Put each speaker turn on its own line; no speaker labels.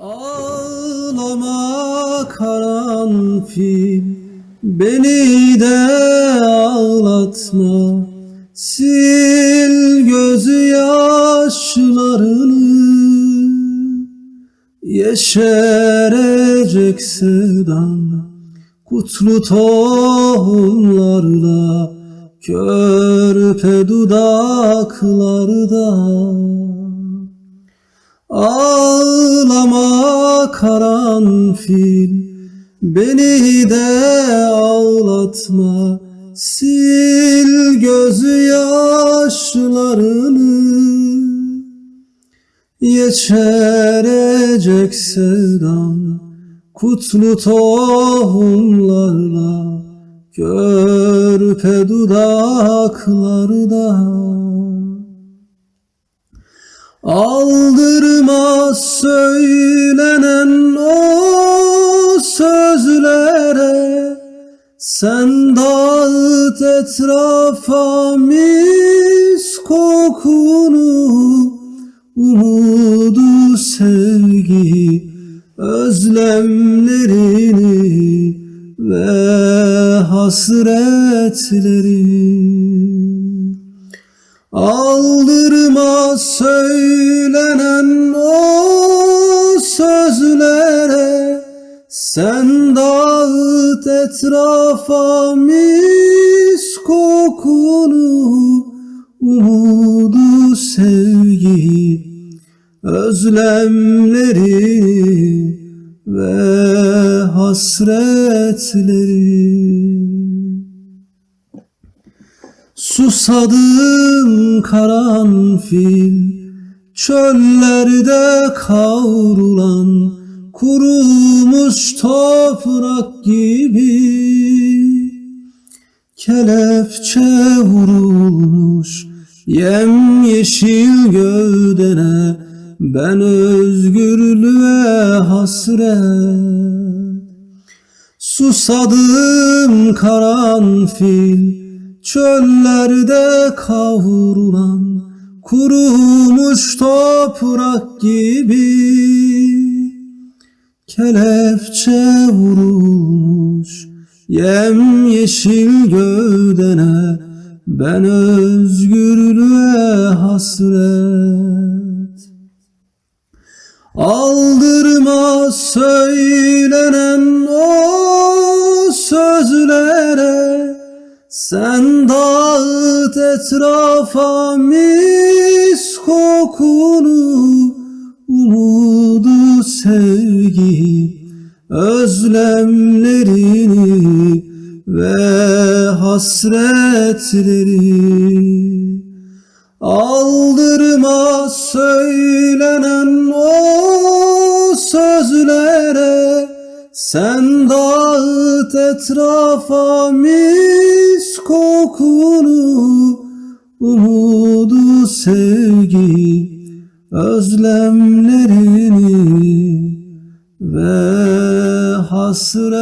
Ağlama karanfil Beni de ağlatma. Sil gözü yaşlarını. Yeşerecek sevdan. Kutlu tohumlarla. Körpe dudaklarda Ağlama karanfil Beni de ağlatma. Sil gözü yaşlarını Yeşerecek sevdan. Kutlu tohumlarla Körpe dudaklarda Aldırma söylenen o sözlere Sen dağıt etrafa mis kokunu Umudu sevgi özlemlerini ve hasretleri Aldırma söylenen o sözlere Sen dağıt etrafa mis kokunu Umudu sevgi özlemleri ve hasretleri Susadım karanfil Çöllerde kavrulan Kurumuş toprak gibi. Kelepçe vurulmuş Yem yeşil gövdene Ben özgürlüğe hasret. Susadım karanfil Çöllerde kavrulan Kurumuş toprak gibi Kelepçe vurulmuş Yem yeşil gövdene Ben özgürlüğe hasret. Aldırma söylenen Sen dağıt etrafa mis kokunu Umudu sevgi özlemlerini ve hasretleri. Aldırma söylenen o sözlere Sen dağıt etrafa mis kokunu Umudu sevgi özlemlerini ve hasretleri